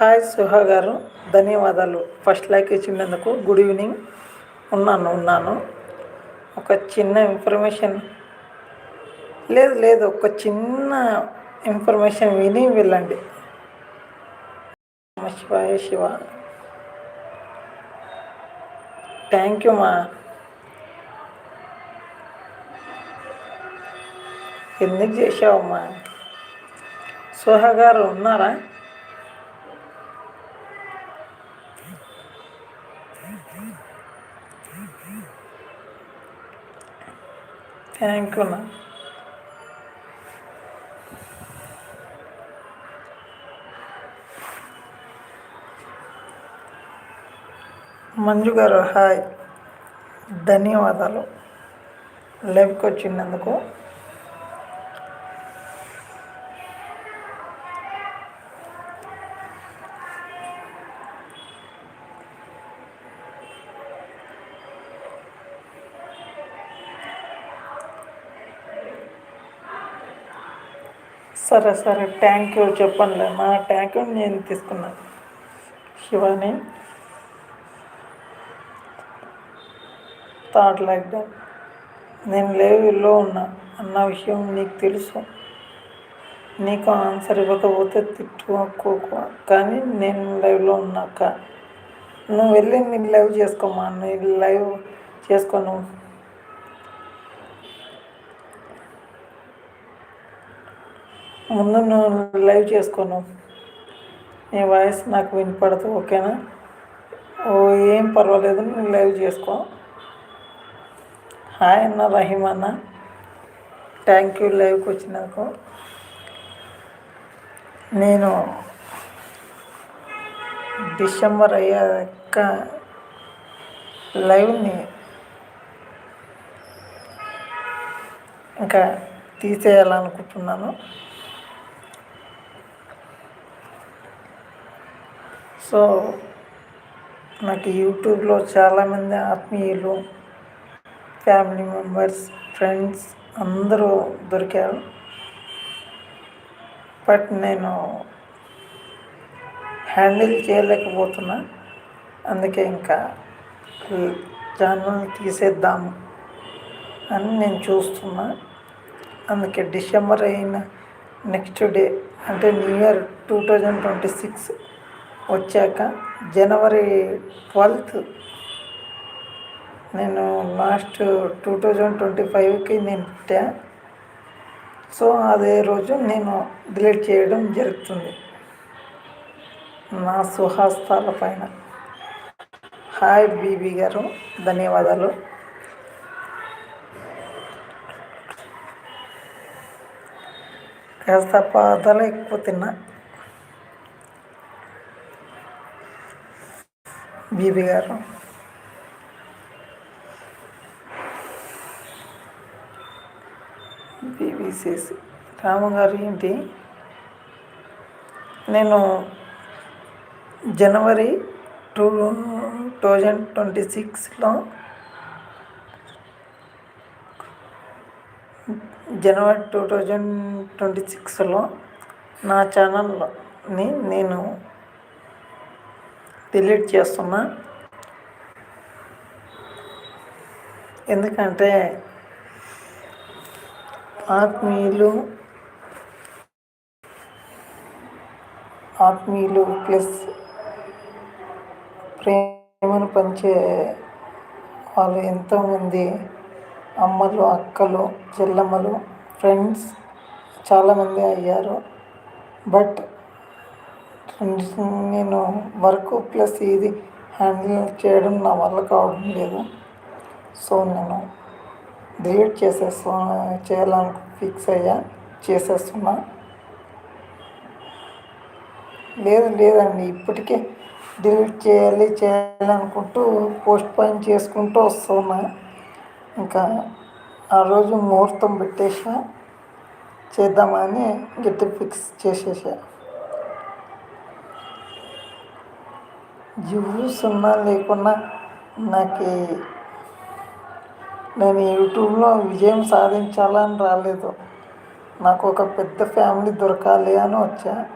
Hi Suha గారు ధన్యవాదాలు. First like ఇచ్చినందుకు గుడ్ ఈవినింగ్. ఉన్నాను ఉన్నాను. ఒక చిన్న ఇన్ఫర్మేషన్. లేదు లేదు ఒక చిన్న ఇన్ఫర్మేషన్ విని వెళ్ళండి. శివాయ శివ. థ్యాంక్ యూ మా. ఎందుకు చేసావమ్మా సుహా గారు ఉన్నారా? థ్యాంక్ యూ నా మంజు గారు హాయ్. ధన్యవాదాలు. లైవ్కి వచ్చినందుకు సరే సరే. థ్యాంక్ యూ చెప్పండి. నా థ్యాంక్ యూ నేను తీసుకున్నాను శివాని. థాట్ లైక్ దట్ నేను లేవులో ఉన్నా. అన్న విషయం నీకు తెలుసు. నీకు ఆన్సర్ ఇవ్వకపోతే తిట్టుకోకు. కానీ నేను లైవ్లో ఉన్నాక. నువ్వు వెళ్ళి నేను లైవ్ చేసుకోమా నేను లైవ్ చేసుకోను ముందు నువ్వు లైవ్ చేసుకోను నీ వాయిస్ నాకు వినపడదు ఓకేనా? ఓ ఏం పర్వాలేదు నువ్వు లైవ్ చేసుకో. హాయ్ అన్న రహీమ్ అన్న. థ్యాంక్ యూ లైవ్కి వచ్చినందుకు నేను డిసెంబర్ అయ్యాక లైవ్ని ఇంకా తీసేయాలనుకుంటున్నాను. సో నాకు యూట్యూబ్లో చాలామంది ఆత్మీయులు ఫ్యామిలీ మెంబర్స్ ఫ్రెండ్స్ అందరూ దొరికారు. బట్ నేను హ్యాండిల్ చేయలేకపోతున్నా. అందుకే ఇంకా ఛానల్ తీసేద్దాము అని నేను చూస్తున్నా. అందుకే డిసెంబర్ అయిన నెక్స్ట్ డే అంటే new year two thousand twenty six వచ్చాక జనవరి ట్వెల్త్ నేను లాస్ట్ టూ థౌజండ్ ట్వంటీ ఫైవ్కి నేను పుట్టా. సో అదే రోజు నేను డిలీట్ చేయడం జరుగుతుంది. నా సుహాస్తాల పైన. హాయ్ బీబీ గారు ధన్యవాదాలు. కాస్త పాదాలు ఎక్కువ తిన్నా. బీబీ గారు. బీబీసీసీ రామగారు ఏంటి? నేను జనవరి టూ థౌజండ్ ట్వంటీ సిక్స్లో జనవరి టూ థౌజండ్ ట్వంటీ సిక్స్లో నా ఛానల్ని నేను డిలీట్ చేస్తున్నా. ఎందుకంటే ఆత్మీయులు ఆత్మీయులు ప్లస్ ప్రేమను పంచే వాళ్ళు ఎంతోమంది అమ్మలు అక్కలు చెల్లమ్మలు ఫ్రెండ్స్ చాలామంది అయ్యారు. బట్ నేను వర్క్ ప్లస్ ఇది హ్యాండిల్ చేయడం నా వల్ల కావడం లేదు. సో నేను డిలీట్ చేసేస్తా చేయాలని ఫిక్స్ అయ్యా చేసేస్తున్నా. లేదు లేదండి. ఇప్పటికే డిలీట్ చేయాలి చేయాలనుకుంటూ పోస్ట్ పోన్ చేసుకుంటూ వస్తున్నా. ఇంకా ఆ రోజు ముహూర్తం పెట్టేసా చేద్దామని గట్టి ఫిక్స్ చేసేసా. జివ్వు ఉన్నా లేకున్నా నాకు నేను యూట్యూబ్లో విజయం సాధించాలని రాలేదు. నాకు ఒక పెద్ద ఫ్యామిలీ దొరకాలి అని వచ్చా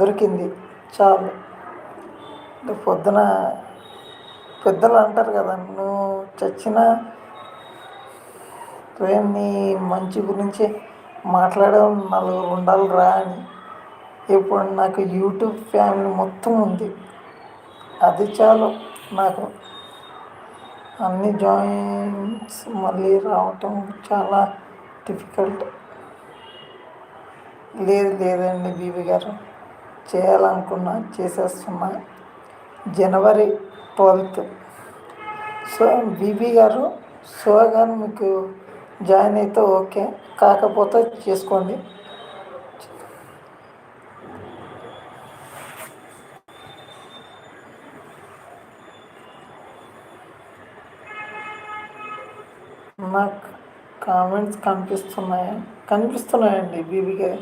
దొరికింది. చాలు. అంటే పొద్దున పెద్దలు అంటారు కదా నువ్వు చచ్చినా నీ మంచి గురించి మాట్లాడే నలుగురు ఉండాలి రా అని. ఇప్పుడు నాకు యూట్యూబ్ ఫ్యామిలీ మొత్తం ఉంది. అది చాలు. నాకు అన్ని జాయింట్స్ మళ్ళీ రావటం చాలా డిఫికల్ట్. లేదు లేదండి బీబీ గారు. చేయాలనుకున్నా చేసేస్తున్నా. జనవరి ట్వెల్త్. సో బీబీ గారు సో గారు మీకు జాయిన్ అయితే ఓకే. కాకపోతే చేసుకోండి. నాకు కామెంట్స్ కనిపిస్తున్నాయా? కనిపిస్తున్నాయండి బీబీకే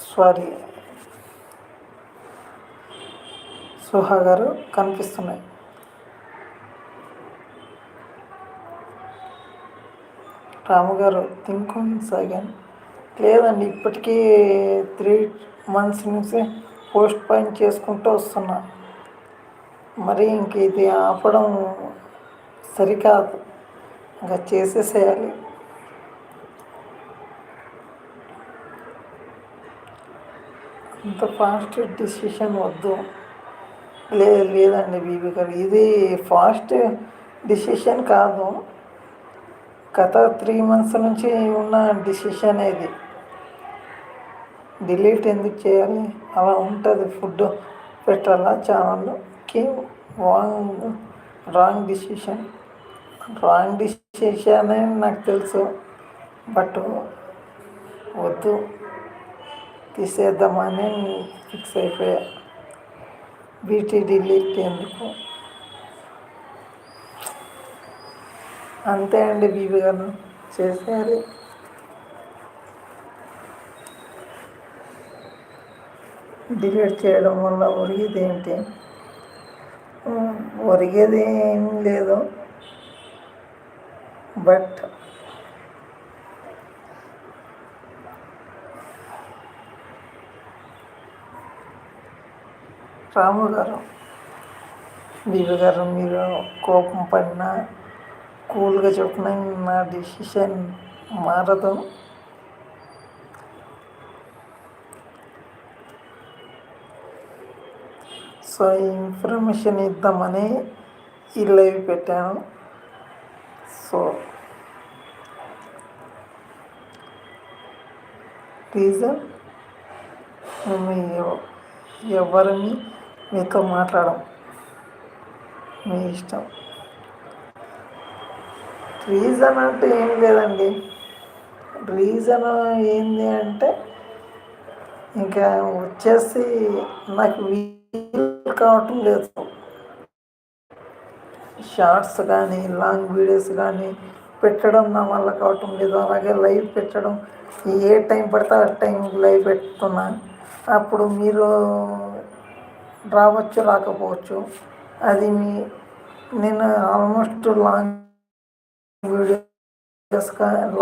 సారీ. సుహా గారు కనిపిస్తున్నాయి. రాము గారు థింక్ ఆన్ లేదండి ఇప్పటికీ త్రీ మంత్స్ నుంచి పోస్ట్ పాయింట్ చేసుకుంటూ వస్తున్నా. మరి ఇంక ఇది ఆపడం సరికాదు. ఇంకా చేసేసేయాలి. అంత ఫాస్ట్ డిసిషన్ వద్దు. లేదు లేదండి బీబీ గారు ఇది ఫాస్ట్ డిసిషన్ కాదు. గత త్రీ మంత్స్ నుంచి ఉన్న డిసిషన్ ఇది. డిలీట్ ఎందుకు చేయాలి? అలా ఉంటుంది ఫుడ్ పెట్టాలా ఛానల్కి wrong wrong decision. Wrong decision చేశానే నాకు తెలుసు. బట్ వద్దు. తీసేద్దామని ఫిక్స్ అయిపోయా. బీటీ డిలీట్ ఎందుకు? అంతే అండి బీబీ గారు చేసేయాలి. డిలీట్ చేయడం వల్ల ఒరిగేది ఏంటి? ఒరిగేది ఏం లేదు. బట్ రాము గారు బీబీ గారు మీరు కోపం పడినా కూల్గా చెప్పిన నా డిసిషన్ మారదు. సో ఇన్ఫర్మేషన్ ఇద్దామని ఈ లైవ్ పెట్టాను. సో రీజన్ మీ ఎవరిని మీతో మాట్లాడడం మీ ఇష్టం. రీజన్ అంటే ఏం లేదండి. రీజన్ ఏంది అంటే ఇంకా వచ్చేసి నాకు వీలు కావటం లేదు. షార్ట్స్ కానీ లాంగ్ వీడియోస్ కానీ పెట్టడం నా వల్ల కావటం లేదు. అలాగే లైవ్ పెట్టడం ఏ టైం పడితే ఆ టైం లైవ్ పెడుతున్నా అప్పుడు మీరు రావచ్చు రాకపోవచ్చు. అది మీ నేను almost long videos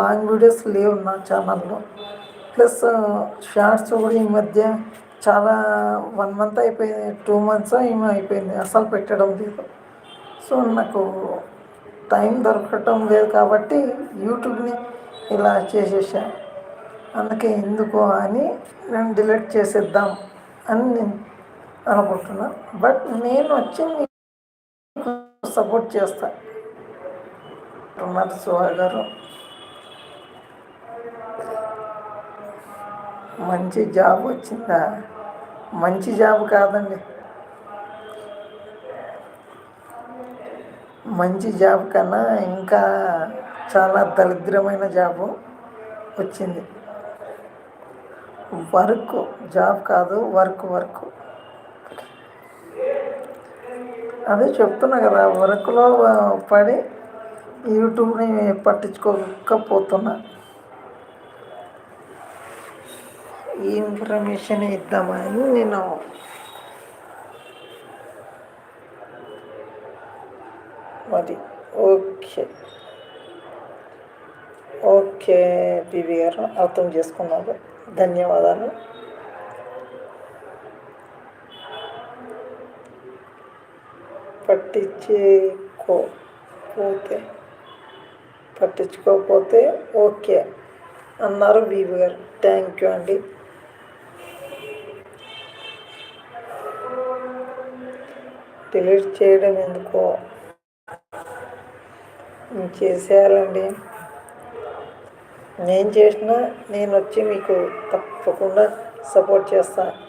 long videos లేవు నా ఛానల్లో. ప్లస్ షార్ట్స్ కూడా ఈ మధ్య చాలా వన్ మంత్ అయిపోయింది టూ మంత్స్ ఏమో అయిపోయింది. అసలు పెట్టడం లేదు. సో నాకు టైం దొరకటం లేదు కాబట్టి యూట్యూబ్ని ఇలా చేసేసా. అందుకే ఎందుకు అని నేను డిలీట్ చేసేద్దాం అని నేను అనుకుంటున్నా. బట్ నేను వచ్చి సపోర్ట్ చేస్తాను ఉన్నారు సుహా గారు. మంచి జాబ్ వచ్చిందా? మంచి జాబ్ కాదండి. మంచి జాబ్ కన్నా ఇంకా చాలా దరిద్రమైన జాబ్ వచ్చింది. వర్క్ జాబ్ కాదు వర్క్ వర్క్. అదే చెప్తున్నా కదా వర్క్లో పడి యూట్యూబ్ని పట్టించుకోకపోతున్నా. ఈ ఇన్ఫర్మేషన్ ఇద్దామని నేను మరి ఓకే ఓకే బీబీ గారు అర్థం చేసుకున్నారు ధన్యవాదాలు పట్టించుకోపోతే పట్టించుకోకపోతే ఓకే అన్నారు బీబీ గారు థ్యాంక్ యూ అండి డిలీట్ చేయడం ఎందుకో చేసేయాలండి. నేను చేసినా నేను వచ్చి మీకు తప్పకుండా సపోర్ట్ చేస్తాను